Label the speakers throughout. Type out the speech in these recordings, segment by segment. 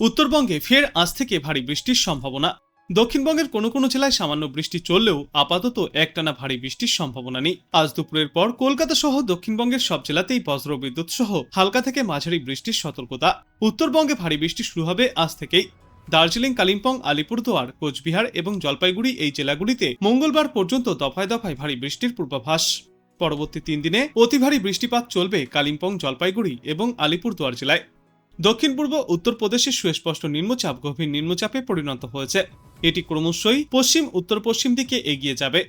Speaker 1: উত্তরবঙ্গে ফের আজ থেকে ভারী বৃষ্টির সম্ভাবনা। দক্ষিণবঙ্গের কোনো কোনো জেলায় সামান্য বৃষ্টি চললেও আপাতত একটানা ভারী বৃষ্টির সম্ভাবনা নেই। আজ দুপুরের পর কলকাতা সহ দক্ষিণবঙ্গের সব জেলাতেই বজ্র বিদ্যুৎ সহ হালকা থেকে মাঝারি বৃষ্টির সতর্কতা। উত্তরবঙ্গে ভারী বৃষ্টি শুরু হবে আজ থেকেই। দার্জিলিং, কালিম্পং, আলিপুরদুয়ার, কোচবিহার এবং জলপাইগুড়ি এই জেলাগুলিতে মঙ্গলবার পর্যন্ত দফায় দফায় ভারী বৃষ্টির পূর্বাভাস। পরবর্তী তিন দিনে অতি ভারী বৃষ্টিপাত চলবে কালিম্পং, জলপাইগুড়ি এবং আলিপুরদুয়ার জেলায়। দক্ষিণ পূর্ব উত্তরপ্রদেশের সুস্পষ্ট নিম্নচাপ, গভীর নিম্নচাপে পরিণত হয়েছে। এটি ক্রমশই পশ্চিম, উত্তর পশ্চিম দিকে এগিয়ে যাবে।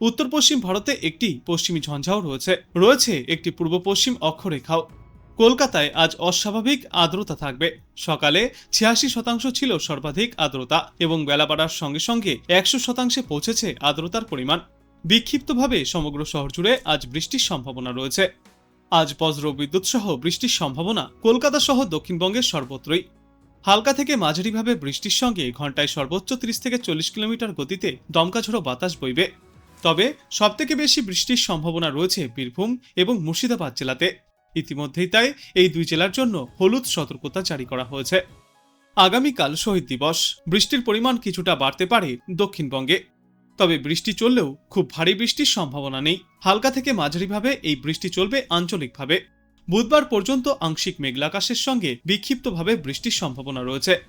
Speaker 1: উত্তর পশ্চিম ভারতে একটি পশ্চিমী ঝঞ্ঝাও রয়েছে। রয়েছে একটি পূর্ব পশ্চিম অক্ষরেখাও। কলকাতায় আজ অস্বাভাবিক আর্দ্রতা থাকবে। সকালে ছিয়াশি শতাংশ ছিল সর্বাধিক আর্দ্রতা এবং বেলা বাড়ার সঙ্গে সঙ্গে একশো শতাংশে পৌঁছেছে আর্দ্রতার পরিমাণ। বিক্ষিপ্তভাবে সমগ্র শহর জুড়ে আজ বৃষ্টির সম্ভাবনা রয়েছে। আজ বজ্র বিদ্যুৎ সহ বৃষ্টির সম্ভাবনা কলকাতা সহ দক্ষিণবঙ্গের সর্বত্রই। হালকা থেকে মাঝারিভাবে বৃষ্টির সঙ্গে ঘন্টায় সর্বোচ্চ ত্রিশ থেকে চল্লিশ কিলোমিটার গতিতে দমকাঝোড়ো বাতাস বইবে। তবে সবথেকে বেশি বৃষ্টির সম্ভাবনা রয়েছে বীরভূম এবং মুর্শিদাবাদ জেলাতে। ইতিমধ্যেই তাই এই দুই জেলার জন্য হলুদ সতর্কতা জারি করা হয়েছে। আগামীকাল শহীদ দিবস। বৃষ্টির পরিমাণ কিছুটা বাড়তে পারে দক্ষিণবঙ্গে। তবে বৃষ্টি চললেও খুব ভারী বৃষ্টির সম্ভাবনা নেই। হালকা থেকে মাঝারিভাবে এই বৃষ্টি চলবে আঞ্চলিকভাবে। বুধবার পর্যন্ত আংশিক মেঘলাকাশের সঙ্গে বিক্ষিপ্তভাবে বৃষ্টির সম্ভাবনা রয়েছে।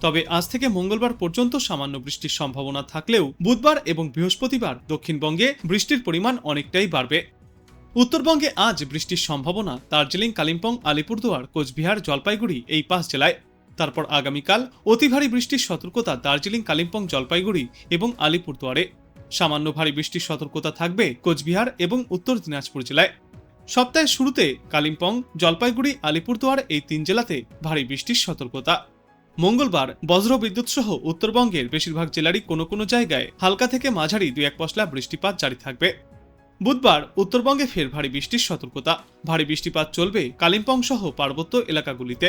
Speaker 1: তবে আজ থেকে মঙ্গলবার পর্যন্ত সামান্য বৃষ্টির সম্ভাবনা থাকলেও বুধবার এবং বৃহস্পতিবার দক্ষিণবঙ্গে বৃষ্টির পরিমাণ অনেকটাই বাড়বে। উত্তরবঙ্গে আজ বৃষ্টির সম্ভাবনা দার্জিলিং, কালিম্পং, আলিপুরদুয়ার, কোচবিহার, জলপাইগুড়ি এই পাঁচ জেলায়। তারপর আগামীকাল অতি ভারী বৃষ্টির সতর্কতা দার্জিলিং, কালিম্পং, জলপাইগুড়ি এবং আলিপুরদুয়ারে। সামান্য ভারী বৃষ্টির সতর্কতা থাকবে কোচবিহার এবং উত্তর দিনাজপুর জেলায়। সপ্তাহের শুরুতে কালিম্পং, জলপাইগুড়ি, আলিপুরদুয়ার এই তিন জেলাতে ভারী বৃষ্টির সতর্কতা। মঙ্গলবার বজ্র বিদ্যুৎ সহ উত্তরবঙ্গের বেশিরভাগ জেলারই কোনো কোনো জায়গায় হালকা থেকে মাঝারি দুই এক পশলা বৃষ্টিপাত জারি থাকবে। বুধবার উত্তরবঙ্গে ফের ভারী বৃষ্টির সতর্কতা। ভারী বৃষ্টিপাত চলবে কালিম্পং সহ পার্বত্য এলাকাগুলিতে।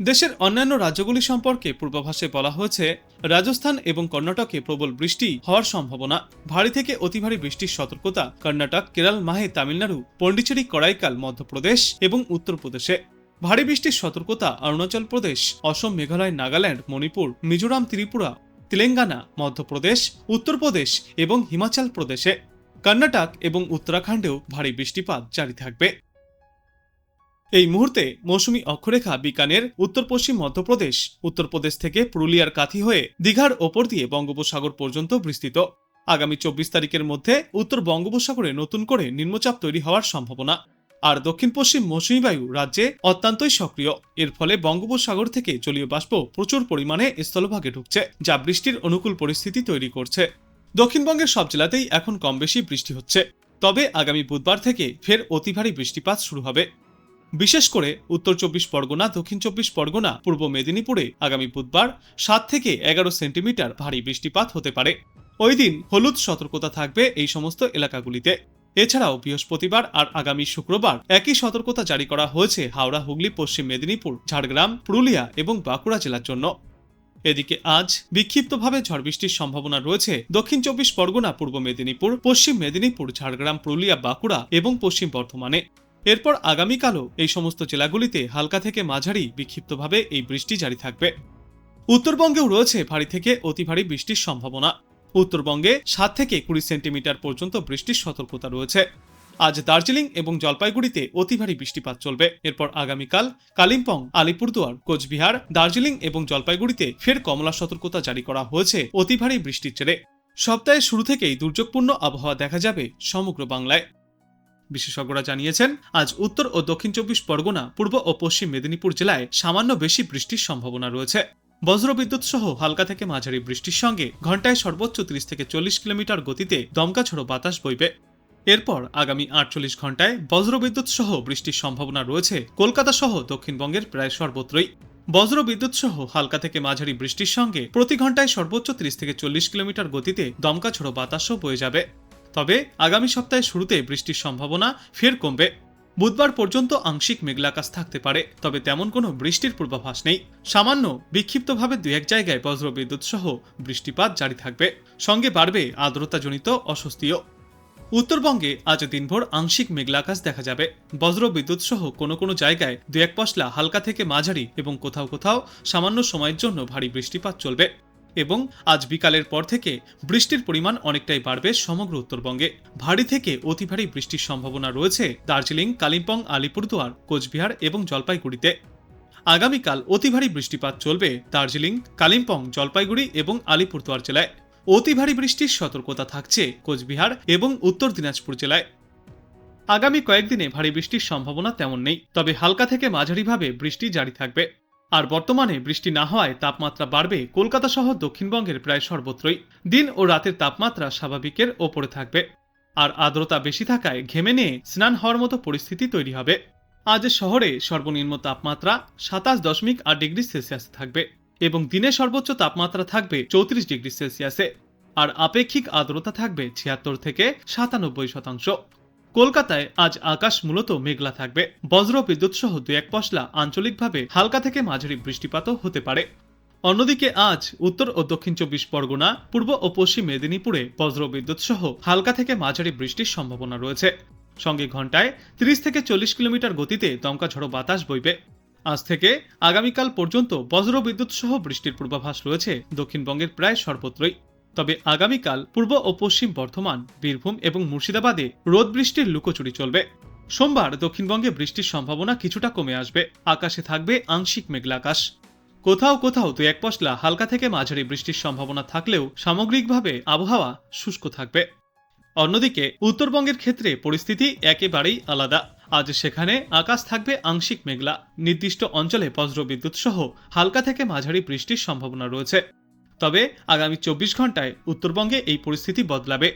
Speaker 1: দেশের অন্যান্য রাজ্যগুলি সম্পর্কে পূর্বাভাসে বলা হয়েছে, রাজস্থান এবং কর্ণাটকে প্রবল বৃষ্টি হওয়ার সম্ভাবনা। ভারী থেকে অতি ভারী বৃষ্টির সতর্কতা কর্ণাটক, কেরাল, মাহে, তামিলনাড়ু, পন্ডিচেরি কড়াইকাল মধ্যপ্রদেশ এবং উত্তরপ্রদেশে। ভারী বৃষ্টির সতর্কতা অরুণাচল প্রদেশ, অসম, মেঘালয়, নাগাল্যান্ড, মণিপুর, মিজোরাম, ত্রিপুরা, তেলেঙ্গানা, মধ্যপ্রদেশ, উত্তরপ্রদেশ এবং হিমাচল প্রদেশে। কর্ণাটক এবং উত্তরাখণ্ডেও ভারী বৃষ্টিপাত জারি থাকবে। এই মুহূর্তে মৌসুমী অক্ষরেখা বিকানের উত্তর পশ্চিম মধ্যপ্রদেশ, উত্তরপ্রদেশ থেকে পুরুলিয়ার কাথি হয়ে দীঘার ওপর দিয়ে বঙ্গোপসাগর পর্যন্ত বিস্তৃত। আগামী চব্বিশ তারিখের মধ্যে উত্তর বঙ্গোপসাগরে নতুন করে নিম্নচাপ তৈরি হওয়ার সম্ভাবনা। আর দক্ষিণ পশ্চিম মৌসুমী বায়ু রাজ্যে অত্যন্তই সক্রিয়। এর ফলে বঙ্গোপসাগর থেকে জলীয় বাষ্প প্রচুর পরিমাণে স্থলভাগে ঢুকছে, যা বৃষ্টির অনুকূল পরিস্থিতি তৈরি করছে। দক্ষিণবঙ্গের সব জেলাতেই এখন কম বেশি বৃষ্টি হচ্ছে। তবে আগামী বুধবার থেকে ফের অতিভারী বৃষ্টিপাত শুরু হবে। বিশেষ করে উত্তর চব্বিশ পরগনা, দক্ষিণ চব্বিশ পরগনা, পূর্ব মেদিনীপুরে আগামী বুধবার সাত থেকে এগারো সেন্টিমিটার ভারী বৃষ্টিপাত হতে পারে। ওই দিন হলুদ সতর্কতা থাকবে এই সমস্ত এলাকাগুলিতে। এছাড়াও বৃহস্পতিবার আর আগামী শুক্রবার একই সতর্কতা জারি করা হয়েছে হাওড়া, হুগলি, পশ্চিম মেদিনীপুর, ঝাড়গ্রাম, পুরুলিয়া এবং বাঁকুড়া জেলার জন্য। এদিকে আজ বিক্ষিপ্তভাবে ঝড় বৃষ্টির সম্ভাবনা রয়েছে দক্ষিণ চব্বিশ পরগনা, পূর্ব মেদিনীপুর, পশ্চিম মেদিনীপুর, ঝাড়গ্রাম, পুরুলিয়া, বাঁকুড়া এবং পশ্চিম বর্ধমানে। এরপর আগামীকালও এই সমস্ত জেলাগুলিতে হালকা থেকে মাঝারি বিক্ষিপ্তভাবে এই বৃষ্টি জারি থাকবে। উত্তরবঙ্গেও রয়েছে ভারী থেকে অতি ভারী বৃষ্টির সম্ভাবনা। উত্তরবঙ্গে সাত থেকে কুড়ি সেন্টিমিটার পর্যন্ত বৃষ্টির সতর্কতা রয়েছে। আজ দার্জিলিং এবং জলপাইগুড়িতে অতি ভারী বৃষ্টিপাত চলবে। এরপর আগামীকাল কালিম্পং, আলিপুরদুয়ার, কোচবিহার, দার্জিলিং এবং জলপাইগুড়িতে ফের কমলা সতর্কতা জারি করা হয়েছে অতি ভারী বৃষ্টির জেরে। সপ্তাহের শুরু থেকেই দুর্যোগপূর্ণ আবহাওয়া দেখা যাবে সমগ্র বাংলায়। বিশেষজ্ঞরা জানিয়েছেন, আজ উত্তর ও দক্ষিণ চব্বিশ পরগনা, পূর্ব ও পশ্চিম মেদিনীপুর জেলায় সামান্য বেশি বৃষ্টির সম্ভাবনা রয়েছে। বজ্রবিদ্যুৎ সহ হালকা থেকে মাঝারি বৃষ্টির সঙ্গে ঘন্টায় সর্বোচ্চ ত্রিশ থেকে চল্লিশ কিলোমিটার গতিতে দমকা বাতাস বইবে। এরপর আগামী আটচল্লিশ ঘন্টায় বজ্রবিদ্যুৎ সহ বৃষ্টির সম্ভাবনা রয়েছে কলকাতা সহ দক্ষিণবঙ্গের প্রায় সর্বত্রই। বজ্র বিদ্যুৎ সহ হালকা থেকে মাঝারি বৃষ্টির সঙ্গে প্রতি ঘন্টায় সর্বোচ্চ ত্রিশ থেকে চল্লিশ কিলোমিটার গতিতে দমকা বাতাসও বয়ে যাবে। তবে আগামী সপ্তাহের শুরুতে বৃষ্টির সম্ভাবনা ফের কমবে। বুধবার পর্যন্ত আংশিক মেঘলাকাশ থাকতে পারে, তবে তেমন কোনো বৃষ্টির পূর্বাভাস নেই। সামান্য বিক্ষিপ্তভাবে দু এক জায়গায় বজ্রবিদ্যুৎ সহ বৃষ্টিপাত জারি থাকবে। সঙ্গে বাড়বে আর্দ্রতাজনিত অস্বস্তিও। উত্তরবঙ্গে আজ দিনভর আংশিক মেঘলাকাশ দেখা যাবে। বজ্র বিদ্যুৎ সহ কোনো কোনো জায়গায় দু এক পশলা হালকা থেকে মাঝারি এবং কোথাও কোথাও সামান্য সময়ের জন্য ভারী বৃষ্টিপাত চলবে। এবং আজ বিকালের পর থেকে বৃষ্টির পরিমাণ অনেকটাই বাড়বে সমগ্র উত্তরবঙ্গে। ভারী থেকে অতি ভারী বৃষ্টির সম্ভাবনা রয়েছে দার্জিলিং, কালিম্পং, আলিপুরদুয়ার, কোচবিহার এবং জলপাইগুড়িতে। আগামীকাল অতি ভারী বৃষ্টিপাত চলবে দার্জিলিং, কালিম্পং, জলপাইগুড়ি এবং আলিপুরদুয়ার জেলায়। অতি ভারী বৃষ্টির সতর্কতা থাকছে কোচবিহার এবং উত্তর দিনাজপুর জেলায়। আগামী কয়েকদিনে ভারী বৃষ্টির সম্ভাবনা তেমন নেই, তবে হালকা থেকে মাঝারিভাবে বৃষ্টি জারি থাকবে। আর বর্তমানে বৃষ্টি না হওয়ায় তাপমাত্রা বাড়বে কলকাতা সহ দক্ষিণবঙ্গের প্রায় সর্বত্রই। দিন ও রাতের তাপমাত্রা স্বাভাবিকের ওপরে থাকবে। আর আর্দ্রতা বেশি থাকায় ঘেমে নিয়ে স্নান হওয়ার মতো পরিস্থিতি তৈরি হবে। আজ শহরে সর্বনিম্ন তাপমাত্রা সাতাশ দশমিক আট ডিগ্রি সেলসিয়াসে থাকবে এবং দিনের সর্বোচ্চ তাপমাত্রা থাকবে চৌত্রিশ ডিগ্রি সেলসিয়াসে। আর আপেক্ষিক আর্দ্রতা থাকবে ছিয়াত্তর থেকে সাতানব্বই শতাংশ। কলকাতায় আজ আকাশ মূলত মেঘলা থাকবে। বজ্র বিদ্যুৎ সহ দু এক পশলা আঞ্চলিকভাবে হালকা থেকে মাঝারি বৃষ্টিপাতও হতে পারে। অন্যদিকে আজ উত্তর ও দক্ষিণ চব্বিশ পরগনা, পূর্ব ও পশ্চিম মেদিনীপুরে বজ্র বিদ্যুৎ সহ হালকা থেকে মাঝারি বৃষ্টির সম্ভাবনা রয়েছে। সঙ্গে ঘন্টায় তিরিশ থেকে চল্লিশ কিলোমিটার গতিতে দমকা ঝড়ো বাতাস বইবে। আজ থেকে আগামীকাল পর্যন্ত বজ্র বিদ্যুৎ সহ বৃষ্টির পূর্বাভাস রয়েছে দক্ষিণবঙ্গের প্রায় সর্বত্রই। তবে আগামীকাল পূর্ব ও পশ্চিম বর্ধমান, বীরভূম এবং মুর্শিদাবাদে রোদ বৃষ্টির লুকোচুরি চলবে। সোমবার দক্ষিণবঙ্গে বৃষ্টির সম্ভাবনা কিছুটা কমে আসবে। আকাশে থাকবে আংশিক মেঘলা আকাশ কোথাও কোথাও দু এক পশলা হালকা থেকে মাঝারি বৃষ্টির সম্ভাবনা থাকলেও সামগ্রিকভাবে আবহাওয়া শুষ্ক থাকবে। অন্যদিকে উত্তরবঙ্গের ক্ষেত্রে পরিস্থিতি একেবারেই আলাদা। আজ সেখানে আকাশ থাকবে আংশিক মেঘলা। নির্দিষ্ট অঞ্চলে বজ্রবিদ্যুৎ সহ হালকা থেকে মাঝারি বৃষ্টির সম্ভাবনা রয়েছে। তবে আগামী চব্বিশ ঘন্টায় উত্তরবঙ্গে এই পরিস্থিতি বদলাবে।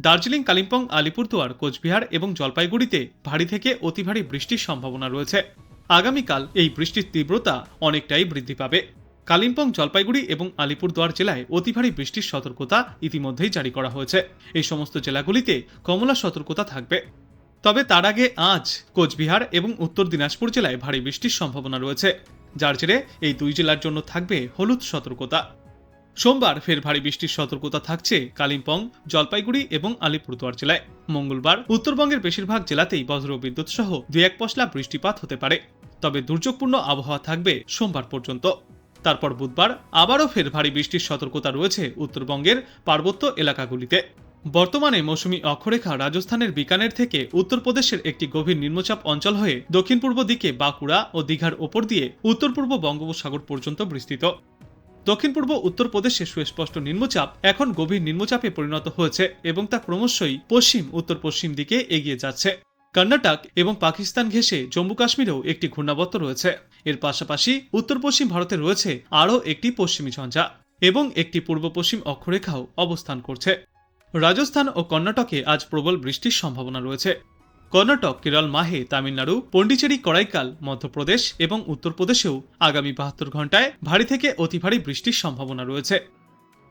Speaker 1: দার্জিলিং, কালিম্পং, আলিপুরদুয়ার, কোচবিহার এবং জলপাইগুড়িতে ভারী থেকে অতি ভারী বৃষ্টির সম্ভাবনা রয়েছে। আগামীকাল এই বৃষ্টির তীব্রতা অনেকটাই বৃদ্ধি পাবে। কালিম্পং, জলপাইগুড়ি এবং আলিপুরদুয়ার জেলায় অতি ভারী বৃষ্টির সতর্কতা ইতিমধ্যেই জারি করা হয়েছে। এই সমস্ত জেলাগুলিতে কমলা সতর্কতা থাকবে। তবে তার আগে আজ কোচবিহার এবং উত্তর দিনাজপুর জেলায় ভারী বৃষ্টির সম্ভাবনা রয়েছে। যার জেরে এই দুই জেলার জন্য থাকবে হলুদ সতর্কতা। সোমবার ফের ভারী বৃষ্টির সতর্কতা থাকছে কালিম্পং, জলপাইগুড়ি এবং আলিপুরদুয়ার জেলায়। মঙ্গলবার উত্তরবঙ্গের বেশিরভাগ জেলাতেই বজ্র বিদ্যুৎ সহ দুই এক পশলা বৃষ্টিপাত হতে পারে। তবে দুর্যোগপূর্ণ আবহাওয়া থাকবে সোমবার পর্যন্ত। তারপর বুধবার আবারও ফের ভারী বৃষ্টির সতর্কতা রয়েছে উত্তরবঙ্গের পার্বত্য এলাকাগুলিতে। বর্তমানে মৌসুমী অক্ষরেখা রাজস্থানের বিকানের থেকে উত্তরপ্রদেশের একটি গভীর নিম্নচাপ অঞ্চল হয়ে দক্ষিণ পূর্ব দিকে বাঁকুড়া ও দীঘার ওপর দিয়ে উত্তর পূর্ব বঙ্গোপসাগর পর্যন্ত বিস্তৃত। দক্ষিণ পূর্ব উত্তরপ্রদেশে সুস্পষ্ট নিম্নচাপ এখন গভীর নিম্নচাপে পরিণত হয়েছে এবং তা ক্রমশই পশ্চিম, উত্তর পশ্চিম দিকে এগিয়ে যাচ্ছে। কর্ণাটক এবং পাকিস্তান ঘেঁষে জম্মু কাশ্মীরেও একটি ঘূর্ণাবর্ত রয়েছে। এর পাশাপাশি উত্তর পশ্চিম ভারতে রয়েছে আরও একটি পশ্চিমী ঝঞ্ঝা এবং একটি পূর্ব পশ্চিম অক্ষরেখাও অবস্থান করছে। রাজস্থান ও কর্ণাটকে আজ প্রবল বৃষ্টির সম্ভাবনা রয়েছে। কর্ণাটক, কেরল, মাহে, তামিলনাড়ু, পন্ডিচেরি, করাইকাল, মধ্যপ্রদেশ এবং উত্তরপ্রদেশেও আগামী বাহাত্তর ঘন্টায় ভারী থেকে অতি ভারী বৃষ্টির সম্ভাবনা রয়েছে।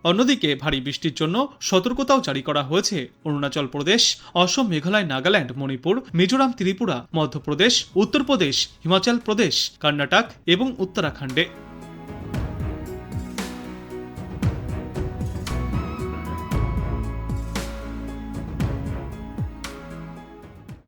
Speaker 1: অন্যদিকে ভারী বৃষ্টির জন্য সতর্কতাও জারি করা হয়েছে। অরুণাচল প্রদেশ, অসম, মেঘালয়, নাগাল্যান্ড, মণিপুর, মিজোরাম, ত্রিপুরা, মধ্যপ্রদেশ, উত্তরপ্রদেশ, হিমাচল প্রদেশ, কর্ণাটক এবং উত্তরাখণ্ডে।